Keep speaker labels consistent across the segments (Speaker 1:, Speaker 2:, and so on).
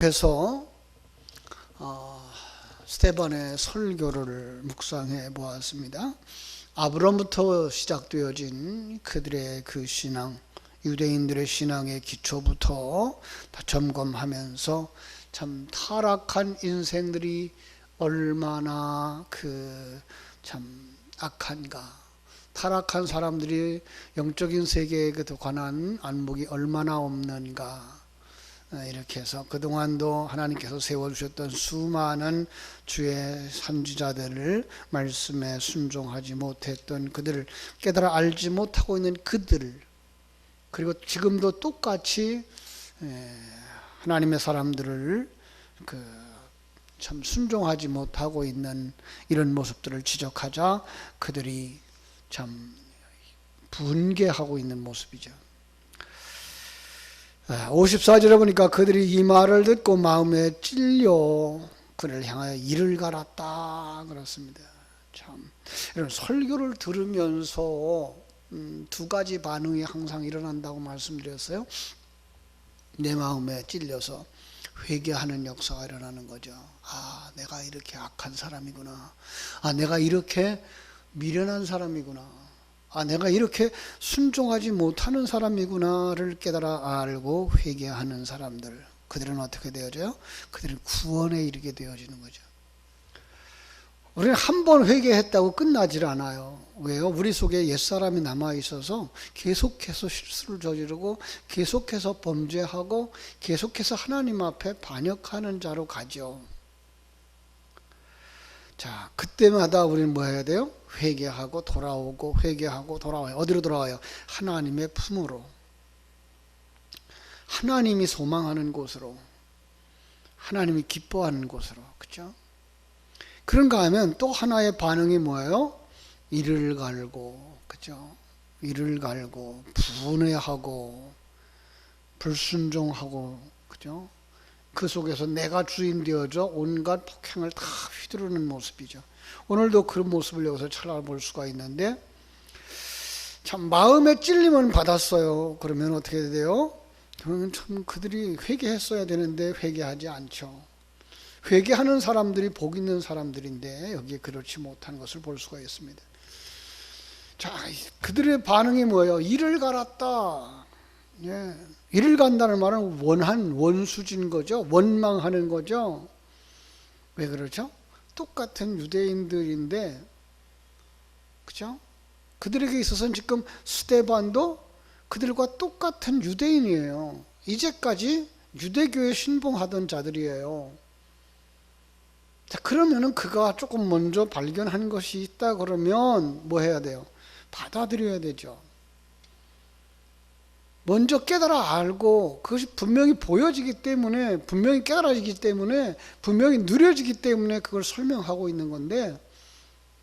Speaker 1: 그래서 어, 스테반의 설교를 묵상해 보았습니다. 아브라함부터 시작되어진 그들의 그 신앙, 유대인들의 신앙의 기초부터 다 점검하면서 참 타락한 인생들이 얼마나 그 참 악한가. 타락한 사람들이 영적인 세계에 관한 안목이 얼마나 없는가. 어, 이렇게 해서 그동안도 하나님께서 세워주셨던 수많은 주의 선지자들을 말씀에 순종하지 못했던 그들을 깨달아 알지 못하고 있는 그들 그리고 지금도 똑같이 에, 하나님의 사람들을 그 참 순종하지 못하고 있는 이런 모습들을 지적하자 그들이 참 분개하고 있는 모습이죠. 54절에 보니까 그들이 이 말을 듣고 마음에 찔려 그를 향하여 이를 갈았다 그렇습니다. 참 이런 설교를 들으면서 음, 두 가지 반응이 항상 일어난다고 말씀드렸어요. 내 마음에 찔려서 회개하는 역사가 일어나는 거죠. 아, 내가 이렇게 악한 사람이구나. 아, 내가 이렇게 미련한 사람이구나. 아, 내가 이렇게 순종하지 못하는 사람이구나를 깨달아 알고 회개하는 사람들. 그들은 어떻게 되어져요? 그들은 구원에 이르게 되어지는 거죠. 우리는 한 번 회개했다고 끝나질 않아요. 왜요? 우리 속에 옛사람이 남아 있어서 계속해서 실수를 저지르고 계속해서 범죄하고 계속해서 하나님 앞에 반역하는 자로 가죠. 자, 그때마다 우리는 뭐 해야 돼요? 회개하고 돌아오고 회개하고 돌아와요. 어디로 돌아와요? 하나님의 품으로. 하나님이 소망하는 곳으로. 하나님이 기뻐하는 곳으로. 그죠? 그런가 하면 또 하나의 반응이 뭐예요? 이를 갈고, 그죠? 이를 갈고, 분해하고, 불순종하고, 그죠? 그 속에서 내가 주인 되어져 온갖 폭행을 다 휘두르는 모습이죠. 오늘도 그런 모습을 여기서 찾아볼 수가 있는데, 참, 마음의 찔림은 받았어요. 그러면 어떻게 돼요? 그러면 참 그들이 회개했어야 되는데 회개하지 않죠. 회개하는 사람들이 복 있는 사람들인데 여기에 그렇지 못한 것을 볼 수가 있습니다. 자, 그들의 반응이 뭐예요? 이를 갈았다. 예. 이를 간다는 말은 원한 원수진 거죠. 원망하는 거죠. 왜 그렇죠? 똑같은 유대인들인데 그죠? 그들에게 있어서는 지금 스테반도 그들과 똑같은 유대인이에요. 이제까지 유대교에 신봉하던 자들이에요. 자, 그러면은 그가 조금 먼저 발견한 것이 있다 그러면 뭐 해야 돼요? 받아들여야 되죠. 먼저 깨달아 알고 그것이 분명히 보여지기 때문에 분명히 깨달아지기 때문에 분명히 누려지기 때문에 그걸 설명하고 있는 건데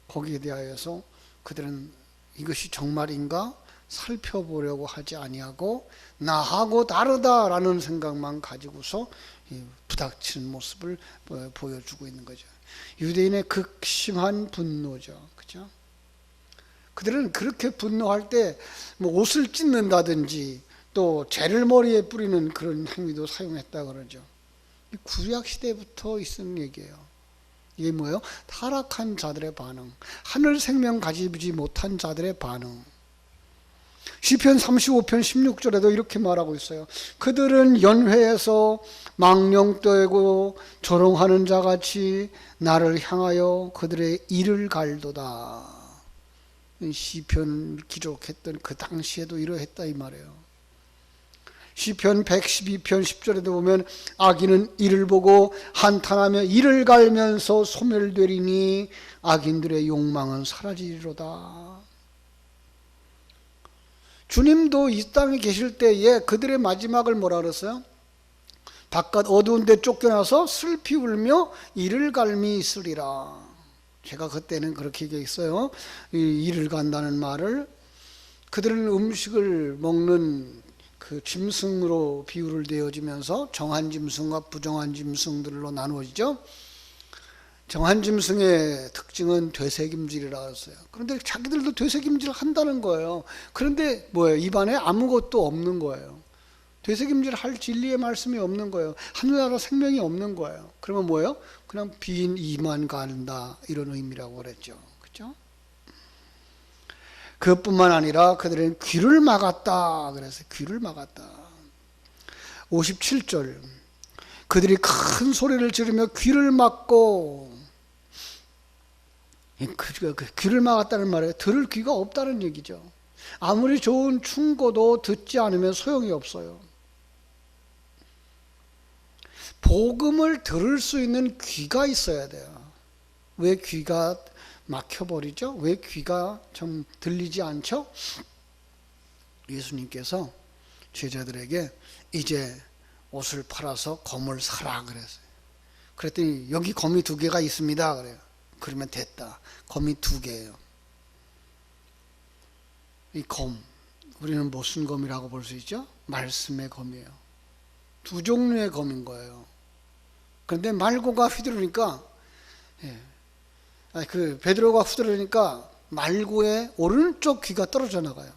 Speaker 1: 거기에 대하여서 그들은 이것이 정말인가 살펴보려고 하지 아니하고 나하고 다르다라는 생각만 가지고서 부닥치는 모습을 보여주고 있는 거죠. 유대인의 극심한 분노죠. 그죠? 그들은 그렇게 분노할 때 뭐 옷을 찢는다든지 또 재를 머리에 뿌리는 그런 행위도 사용했다 그러죠. 구약 시대부터 있은 얘기예요. 이게 뭐예요? 타락한 자들의 반응, 하늘 생명 가지지 못한 자들의 반응. 시편 35편 16절에도 이렇게 말하고 있어요. 그들은 연회에서 망령되고 조롱하는 자 같이 나를 향하여 그들의 이를 갈도다. 시편 기록했던 그 당시에도 이러했다 이 말이에요. 시편 112편 10절에도 보면 악인은 이를 보고 한탄하며 이를 갈면서 소멸되리니 악인들의 욕망은 사라지리로다. 주님도 이 땅에 계실 때에 그들의 마지막을 뭐라 그랬어요? 바깥 어두운 데 쫓겨나서 슬피 울며 이를 갈미 있으리라. 제가 그때는 그렇게 얘기했어요. 이를 간다는 말을 그들은 음식을 먹는 그 짐승으로 비유를 되어지면서 정한 짐승과 부정한 짐승들로 나누어지죠. 정한 짐승의 특징은 되새김질이라 했어요. 그런데 자기들도 되새김질 한다는 거예요. 그런데 뭐예요? 입안에 아무것도 없는 거예요. 되새김질 할 진리의 말씀이 없는 거예요. 하늘나라 생명이 없는 거예요. 그러면 뭐예요? 그냥 빈 이만 간다 이런 의미라고 그랬죠. 그것뿐만 아니라 그들은 귀를 막았다. 그래서 귀를 막았다. 57절 그들이 큰 소리를 지르며 귀를 막고 그, 그 귀를 막았다는 말에 들을 귀가 없다는 얘기죠. 아무리 좋은 충고도 듣지 않으면 소용이 없어요. 복음을 들을 수 있는 귀가 있어야 돼요. 왜 귀가 막혀버리죠? 왜 귀가 좀 들리지 않죠? 예수님께서 제자들에게 이제 옷을 팔아서 검을 사라 그랬어요. 그랬더니 여기 검이 두 개가 있습니다. 그래요. 그러면 됐다. 검이 두 개예요. 이 검, 우리는 무슨 검이라고 볼 수 있죠? 말씀의 검이에요. 두 종류의 검인 거예요. 그런데 말고가 휘두르니까, 예. 그 베드로가 휘두르니까 말고의 오른쪽 귀가 떨어져 나가요.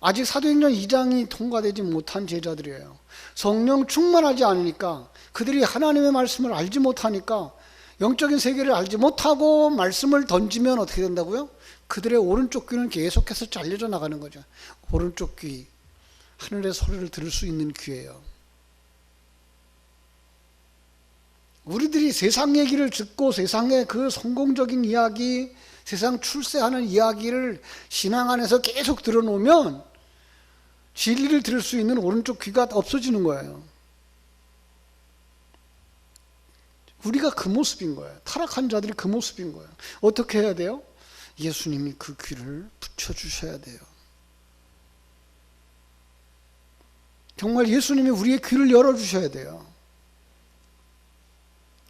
Speaker 1: 아직 사도행전 2장이 통과되지 못한 제자들이에요. 성령 충만하지 않으니까 그들이 하나님의 말씀을 알지 못하니까 영적인 세계를 알지 못하고 말씀을 던지면 어떻게 된다고요? 그들의 오른쪽 귀는 계속해서 잘려져 나가는 거죠. 오른쪽 귀, 하늘의 소리를 들을 수 있는 귀예요. 우리들이 세상 얘기를 듣고 세상의 그 성공적인 이야기, 세상 출세하는 이야기를 신앙 안에서 계속 들어놓으면 진리를 들을 수 있는 오른쪽 귀가 없어지는 거예요. 우리가 그 모습인 거예요. 타락한 자들이 그 모습인 거예요. 어떻게 해야 돼요? 예수님이 그 귀를 붙여주셔야 돼요. 정말 예수님이 우리의 귀를 열어주셔야 돼요.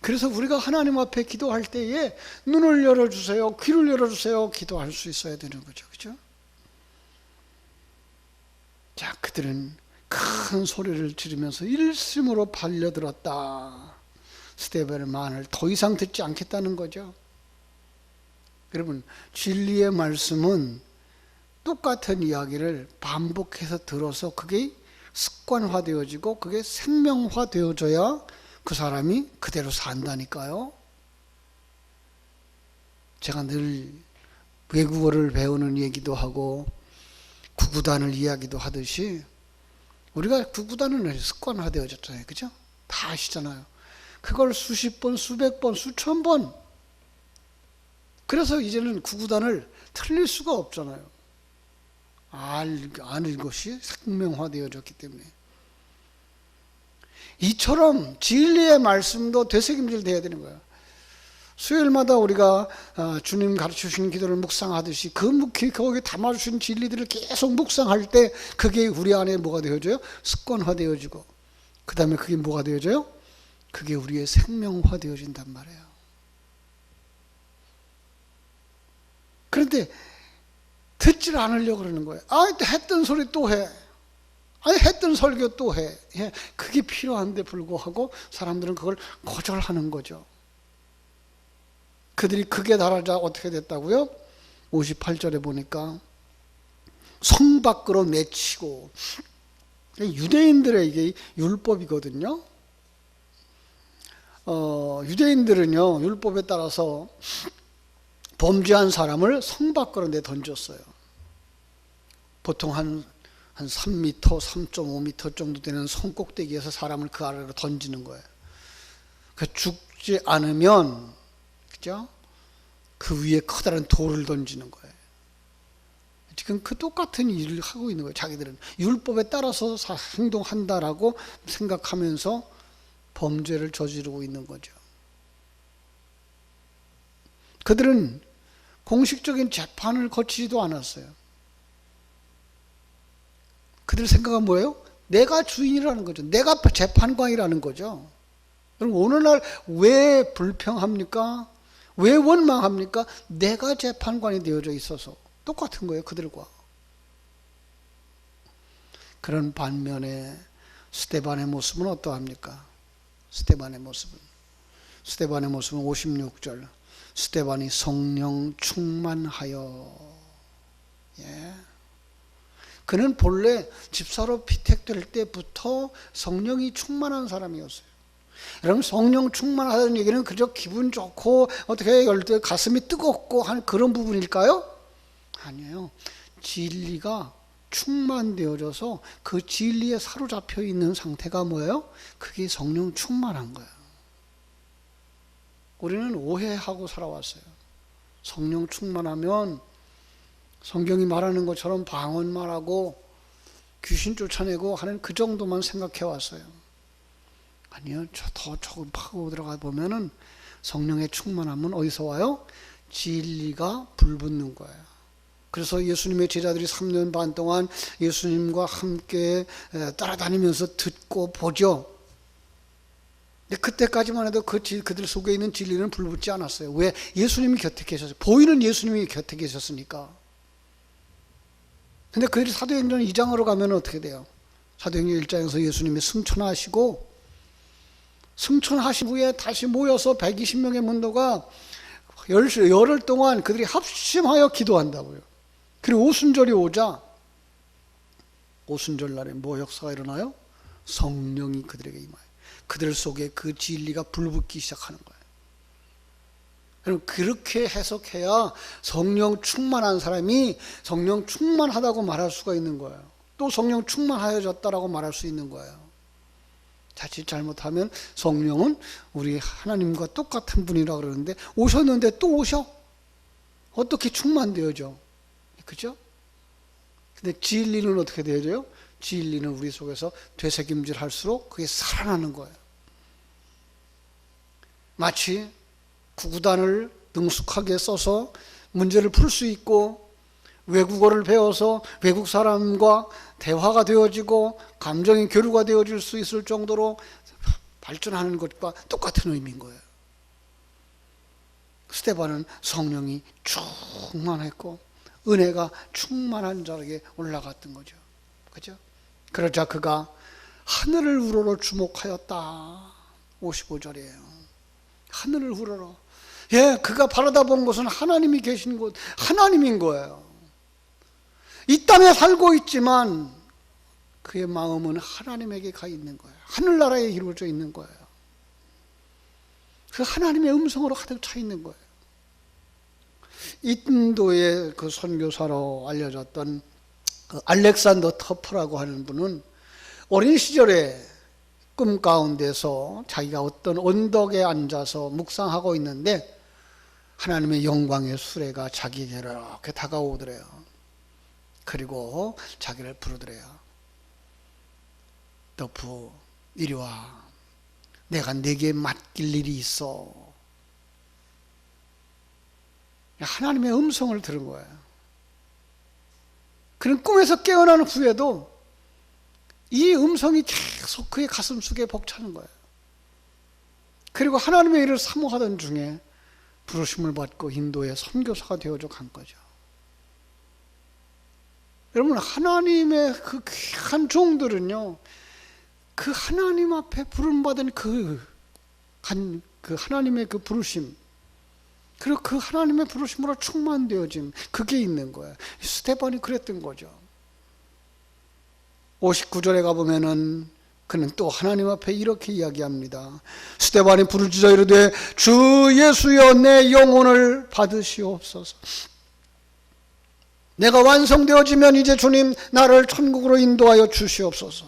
Speaker 1: 그래서 우리가 하나님 앞에 기도할 때에 눈을 열어주세요, 귀를 열어주세요, 기도할 수 있어야 되는 거죠. 그죠? 자, 그들은 큰 소리를 지르면서 일심으로 발려들었다. 스테반의 말을 더 이상 듣지 않겠다는 거죠. 여러분, 진리의 말씀은 똑같은 이야기를 반복해서 들어서 그게 습관화되어지고 그게 생명화되어져야 그 사람이 그대로 산다니까요. 제가 늘 외국어를 배우는 얘기도 하고 구구단을 이야기도 하듯이 우리가 구구단은 습관화되어졌잖아요. 그죠? 다 아시잖아요. 그걸 수십 번, 수백 번, 수천 번. 그래서 이제는 구구단을 틀릴 수가 없잖아요. 알, 아는 것이 생명화되어졌기 때문에. 이처럼 진리의 말씀도 되새김질 돼야 되는 거예요. 수요일마다 우리가 아, 주님 가르쳐 주신 기도를 묵상하듯이 그 거기에 담아 주신 진리들을 계속 묵상할 때 그게 우리 안에 뭐가 되어져요? 습관화 되어지고 그 다음에 그게 뭐가 되어져요? 그게 우리의 생명화 되어진단 말이에요. 그런데 듣질 않으려고 그러는 거예요. 아, 했던 소리 또 해. 아니, 했던 설교 또 해. 예, 그게 필요한데 불구하고 사람들은 그걸 거절하는 거죠. 그들이 그게 달아자 어떻게 됐다고요? 58절에 보니까 성 밖으로 내치고 유대인들의 이게 율법이거든요. 어, 유대인들은요, 율법에 따라서 범죄한 사람을 성 밖으로 내 던졌어요. 보통 한, 한 3m, 3.5m 정도 되는 성 꼭대기에서 사람을 그 아래로 던지는 거예요. 그 죽지 않으면, 그죠? 그 위에 커다란 돌을 던지는 거예요. 지금 그 똑같은 일을 하고 있는 거예요. 자기들은 율법에 따라서 행동한다라고 생각하면서 범죄를 저지르고 있는 거죠. 그들은 공식적인 재판을 거치지도 않았어요. 그들 생각은 뭐예요? 내가 주인이라는 거죠. 내가 재판관이라는 거죠. 그럼 오늘날 왜 불평합니까? 왜 원망합니까? 내가 재판관이 되어져 있어서 똑같은 거예요. 그들과. 그런 반면에 스테반의 모습은 어떠합니까? 스테반의 모습은 스테반의 모습은 56절 스테반이 성령 충만하여 예. 그는 본래 집사로 피택될 때부터 성령이 충만한 사람이었어요. 여러분 성령 충만하다는 얘기는 그저 기분 좋고 어떻게 열때 가슴이 뜨겁고 하는 그런 부분일까요? 아니에요. 진리가 충만되어져서 그 진리에 사로잡혀 있는 상태가 뭐예요? 그게 성령 충만한 거예요. 우리는 오해하고 살아왔어요. 성령 충만하면 성경이 말하는 것처럼 방언 말하고 귀신 쫓아내고 하는 그 정도만 생각해 왔어요. 아니요, 저더 조금 파고 들어가 보면은 성령의 충만함은 어디서 와요? 진리가 불붙는 거예요. 그래서 예수님의 제자들이 3년 반 동안 예수님과 함께 따라다니면서 듣고 보죠. 근데 그때까지만 해도 그 질, 그들 속에 있는 진리는 불붙지 않았어요. 왜? 예수님이 곁에 계셨어요. 보이는 예수님이 곁에 계셨으니까. 근데 그들이 사도행전 2장으로 가면 어떻게 돼요? 사도행전 1장에서 예수님이 승천하시고 승천하신 후에 다시 모여서 120명의 문도가 열, 열흘 동안 그들이 합심하여 기도한다고요. 그리고 오순절이 오자 오순절 날에 뭐 역사가 일어나요? 성령이 그들에게 임하여 그들 속에 그 진리가 불붙기 시작하는 거예요. 여러분 그렇게 해석해야 성령 충만한 사람이 성령 충만하다고 말할 수가 있는 거예요. 또 성령 충만하여졌다라고 말할 수 있는 거예요. 자칫 잘못하면 성령은 우리 하나님과 똑같은 분이라 그러는데 오셨는데 또 오셔? 어떻게 충만되어져? 그죠? 근데 진리는 어떻게 되어져요? 진리는 우리 속에서 되새김질 할수록 그게 살아나는 거예요. 마치 구구단을 능숙하게 써서 문제를 풀 수 있고 외국어를 배워서 외국 사람과 대화가 되어지고 감정의 교류가 되어질 수 있을 정도로 발전하는 것과 똑같은 의미인 거예요. 스테반은 성령이 충만했고 은혜가 충만한 자에게 올라갔던 거죠. 그죠? 그러자 그가 하늘을 우러러 주목하였다. 55절이에요. 하늘을 우러러. 예, 그가 바라다 본 곳은 하나님이 계신 곳, 하나님인 거예요. 이 땅에 살고 있지만 그의 마음은 하나님에게 가 있는 거예요. 하늘나라에 이루어져 있는 거예요. 그 하나님의 음성으로 가득 차 있는 거예요. 인도의 그 선교사로 알려졌던 그 알렉산더 터프라고 하는 분은 어린 시절에 꿈 가운데서 자기가 어떤 언덕에 앉아서 묵상하고 있는데 하나님의 영광의 수레가 자기에게 이렇게 다가오더래요. 그리고 자기를 부르더래요. 너프 이리 와. 내가 내게 맡길 일이 있어. 하나님의 음성을 들은 거예요. 그는 꿈에서 깨어나는 후에도 이 음성이 계속 그의 가슴 속에 벅차는 거예요. 그리고 하나님의 일을 사모하던 중에 부르심을 받고 인도의 선교사가 되어져 간 거죠. 여러분 하나님의 그 귀한 종들은요, 그 하나님 앞에 부름 받은 그, 그 하나님의 그 부르심, 그리고 그 하나님의 부르심으로 충만되어짐, 그게 있는 거예요. 스테반이 그랬던 거죠. 59절에 가보면은 그는 또 하나님 앞에 이렇게 이야기합니다. 스테반이 부르짖어 이르되 주 예수여 내 영혼을 받으시옵소서. 내가 완성되어지면 이제 주님 나를 천국으로 인도하여 주시옵소서.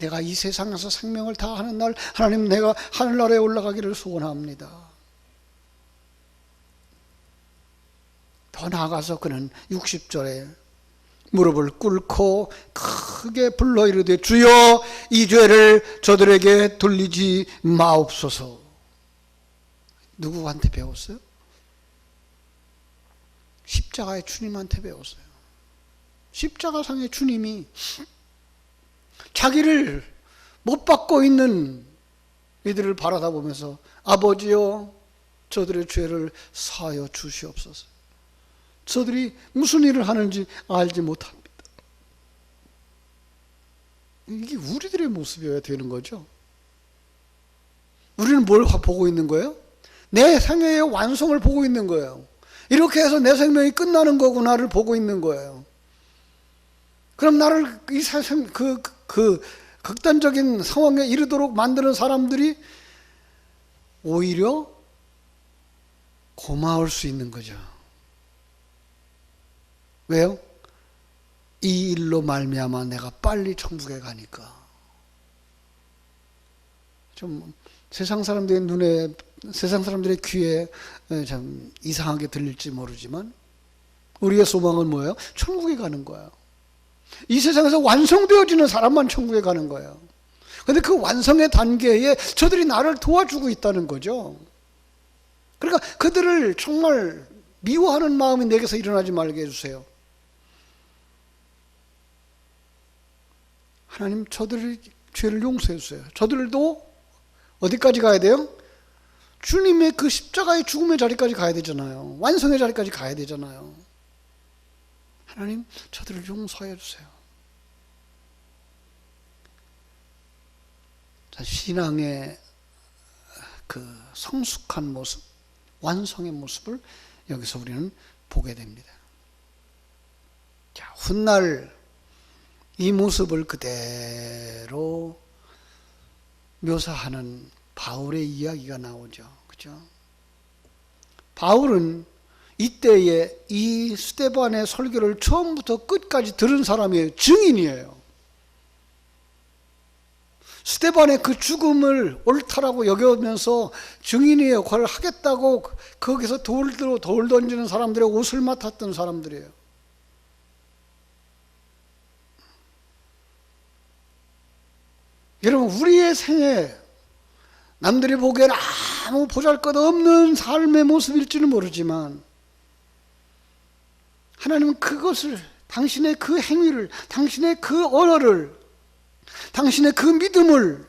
Speaker 1: 내가 이 세상에서 생명을 다하는 날 하나님 내가 하늘나라에 올라가기를 소원합니다. 더 나아가서 그는 60절에 무릎을 꿇고 크게 불러 이르되 주여 이 죄를 저들에게 돌리지 마옵소서. 누구한테 배웠어요? 십자가의 주님한테 배웠어요. 십자가상의 주님이 자기를 못 받고 있는 이들을 바라다 보면서 아버지여 저들의 죄를 사하여 주시옵소서. 저들이 무슨 일을 하는지 알지 못합니다. 이게 우리들의 모습이어야 되는 거죠. 우리는 뭘 보고 있는 거예요? 내 생애의 완성을 보고 있는 거예요. 이렇게 해서 내 생명이 끝나는 거구나를 보고 있는 거예요. 그럼 나를 이 세상 그, 그 극단적인 상황에 이르도록 만드는 사람들이 오히려 고마울 수 있는 거죠. 왜요? 이 일로 말미암아 내가 빨리 천국에 가니까. 좀 세상 사람들의 눈에 세상 사람들의 귀에 참 이상하게 들릴지 모르지만 우리의 소망은 뭐예요? 천국에 가는 거예요. 이 세상에서 완성되어지는 사람만 천국에 가는 거예요. 근데 그 완성의 단계에 저들이 나를 도와주고 있다는 거죠. 그러니까 그들을 정말 미워하는 마음이 내게서 일어나지 말게 해주세요. 하나님 저들의 죄를 용서해 주세요. 저들도 어디까지 가야 돼요? 주님의 그 십자가의 죽음의 자리까지 가야 되잖아요. 완성의 자리까지 가야 되잖아요. 하나님 저들을 용서해 주세요. 자, 신앙의 그 성숙한 모습, 완성의 모습을 여기서 우리는 보게 됩니다. 자, 훗날 이 모습을 그대로 묘사하는 바울의 이야기가 나오죠. 그죠? 바울은 이때에 이 스테반의 설교를 처음부터 끝까지 들은 사람이에요. 증인이에요. 스테반의 그 죽음을 옳다라고 여겨면서 증인의 역할을 하겠다고 거기서 돌, 돌 던지는 사람들의 옷을 맡았던 사람들이에요. 여러분, 우리의 생에 남들이 보기에는 아무 보잘 것 없는 삶의 모습일지는 모르지만 하나님은 그것을 당신의 그 행위를 당신의 그 언어를 당신의 그 믿음을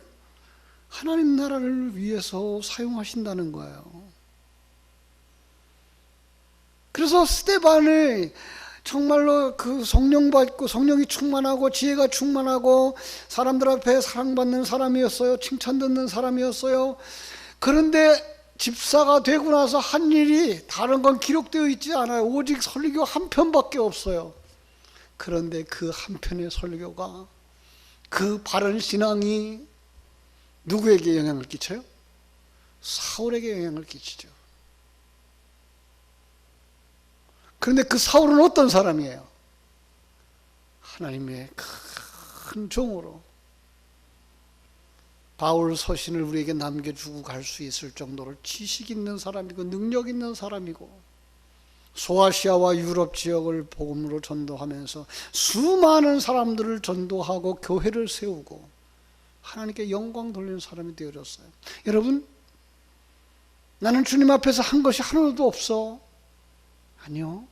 Speaker 1: 하나님 나라를 위해서 사용하신다는 거예요. 그래서 스테반의 정말로 그 성령 받고 성령이 충만하고 지혜가 충만하고 사람들 앞에 사랑받는 사람이었어요. 칭찬 듣는 사람이었어요. 그런데 집사가 되고 나서 한 일이 다른 건 기록되어 있지 않아요. 오직 설교 한 편밖에 없어요. 그런데 그 한 편의 설교가 그 바른 신앙이 누구에게 영향을 끼쳐요? 사울에게 영향을 끼치죠. 그런데 그 사울은 어떤 사람이에요? 하나님의 큰 종으로 바울 서신을 우리에게 남겨주고 갈 수 있을 정도로 지식 있는 사람이고 능력 있는 사람이고 소아시아와 유럽 지역을 복음으로 전도하면서 수많은 사람들을 전도하고 교회를 세우고 하나님께 영광 돌리는 사람이 되어졌어요. 여러분, 나는 주님 앞에서 한 것이 하나도 없어. 아니요.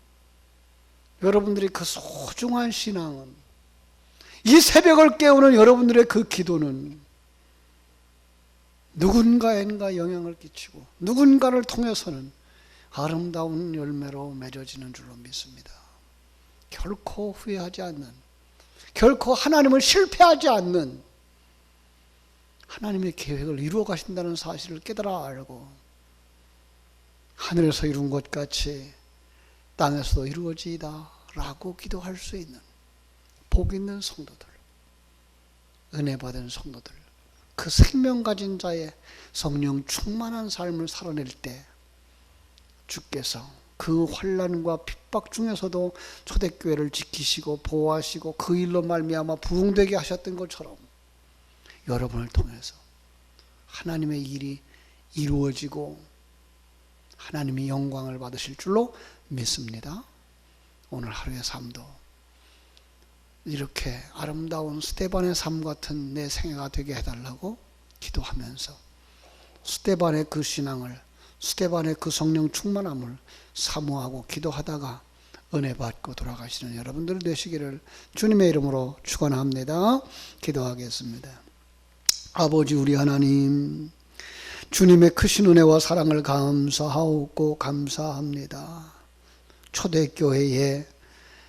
Speaker 1: 여러분들이 그 소중한 신앙은 이 새벽을 깨우는 여러분들의 그 기도는 누군가에가 영향을 끼치고 누군가를 통해서는 아름다운 열매로 맺어지는 줄로 믿습니다. 결코 후회하지 않는, 결코 하나님을 실패하지 않는 하나님의 계획을 이루어 가신다는 사실을 깨달아 알고 하늘에서 이룬 것 같이 땅에서도 이루어지이다 라고 기도할 수 있는 복 있는 성도들, 은혜 받은 성도들, 그 생명 가진 자의 성령 충만한 삶을 살아낼 때 주께서 그 환란과 핍박 중에서도 초대교회를 지키시고 보호하시고 그 일로 말미암아 부흥되게 하셨던 것처럼 여러분을 통해서 하나님의 일이 이루어지고 하나님이 영광을 받으실 줄로 믿습니다. 오늘 하루의 삶도 이렇게 아름다운 스테반의 삶 같은 내 생애가 되게 해달라고 기도하면서 스테반의 그 신앙을 스테반의 그 성령 충만함을 사모하고 기도하다가 은혜 받고 돌아가시는 여러분들 되시기를 주님의 이름으로 축원합니다. 기도하겠습니다. 아버지 우리 하나님 주님의 크신 은혜와 사랑을 감사하고 감사합니다. 초대교회에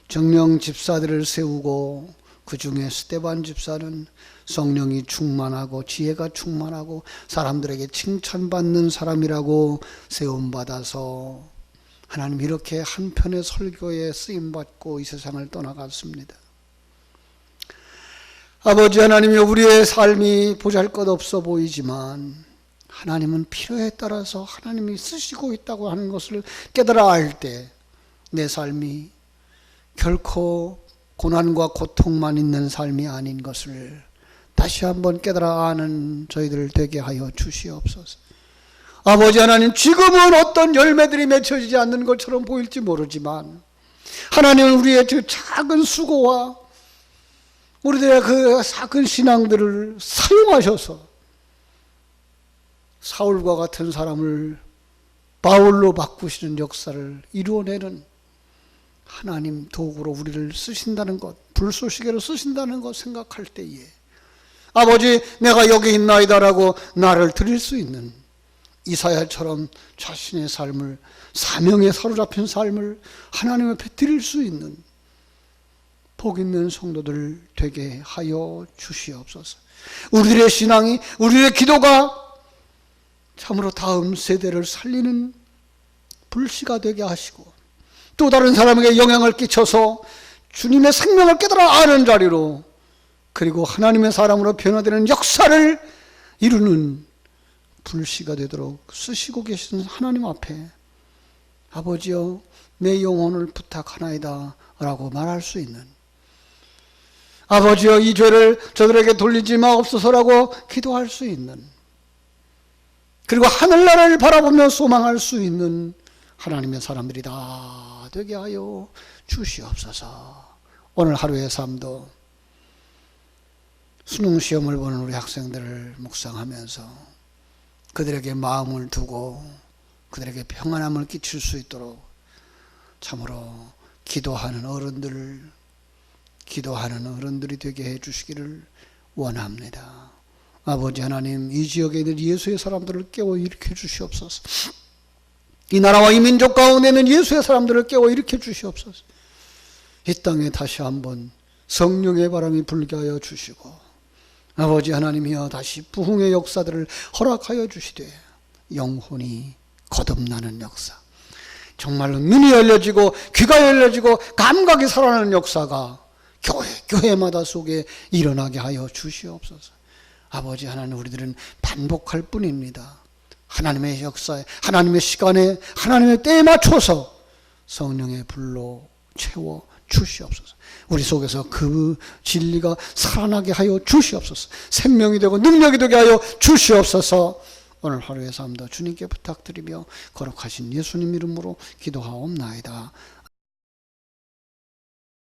Speaker 1: 정령 집사들을 세우고 그 중에 스테반 집사는 성령이 충만하고 지혜가 충만하고 사람들에게 칭찬받는 사람이라고 세움받아서 하나님 이렇게 한 편의 설교에 쓰임 받고 이 세상을 떠나갔습니다. 아버지 하나님이 우리의 삶이 보잘 것 없어 보이지만 하나님은 필요에 따라서 하나님이 쓰시고 있다고 하는 것을 깨달아 알 때 내 삶이 결코 고난과 고통만 있는 삶이 아닌 것을 다시 한번 깨달아 아는 저희들 되게 하여 주시옵소서. 아버지 하나님, 지금은 어떤 열매들이 맺혀지지 않는 것처럼 보일지 모르지만, 하나님은 우리의 그 작은 수고와 우리들의 그 작은 신앙들을 사용하셔서 사울과 같은 사람을 바울로 바꾸시는 역사를 이루어내는 하나님 도구로 우리를 쓰신다는 것, 불쏘시개로 쓰신다는 것 생각할 때에 아버지 내가 여기 있나이다라고 나를 드릴 수 있는 이사야처럼 자신의 삶을 사명에 사로잡힌 삶을 하나님 앞에 드릴 수 있는 복 있는 성도들 되게 하여 주시옵소서. 우리들의 신앙이 우리의 기도가 참으로 다음 세대를 살리는 불씨가 되게 하시고 또 다른 사람에게 영향을 끼쳐서 주님의 생명을 깨달아 아는 자리로 그리고 하나님의 사람으로 변화되는 역사를 이루는 불씨가 되도록 쓰시고 계신 하나님 앞에 아버지여 내 영혼을 부탁하나이다 라고 말할 수 있는. 아버지여 이 죄를 저들에게 돌리지 마옵소서라고 기도할 수 있는. 그리고 하늘나라를 바라보며 소망할 수 있는 하나님의 사람들이 다 되게 하여 주시옵소서. 오늘 하루의 삶도 수능 시험을 보는 우리 학생들을 묵상하면서 그들에게 마음을 두고 그들에게 평안함을 끼칠 수 있도록 참으로 기도하는 어른들, 기도하는 어른들이 되게 해 주시기를 원합니다. 아버지 하나님, 이 지역에 있는 예수의 사람들을 깨워 일으켜 주시옵소서. 이 나라와 이 민족 가운데 있는 예수의 사람들을 깨워 일으켜 주시옵소서. 이 땅에 다시 한번 성령의 바람이 불게 하여 주시고 아버지 하나님이여 다시 부흥의 역사들을 허락하여 주시되 영혼이 거듭나는 역사. 정말로 눈이 열려지고 귀가 열려지고 감각이 살아나는 역사가 교회 교회마다 속에 일어나게 하여 주시옵소서. 아버지 하나님 우리들은 반복할 뿐입니다 하나님의 역사에 하나님의 시간에 하나님의 때에 맞춰서 성령의 불로 채워 주시옵소서. 우리 속에서 그 진리가 살아나게 하여 주시옵소서. 생명이 되고 능력이 되게 하여 주시옵소서. 오늘 하루의 삶도 주님께 부탁드리며 거룩하신 예수님 이름으로 기도하옵나이다.